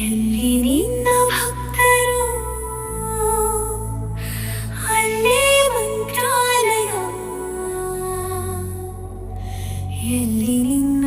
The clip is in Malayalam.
എന്നെ നിന്ന ഭക്തരോ അല്ലേ മന്ത്രാലയ എന്നെ നിന്ന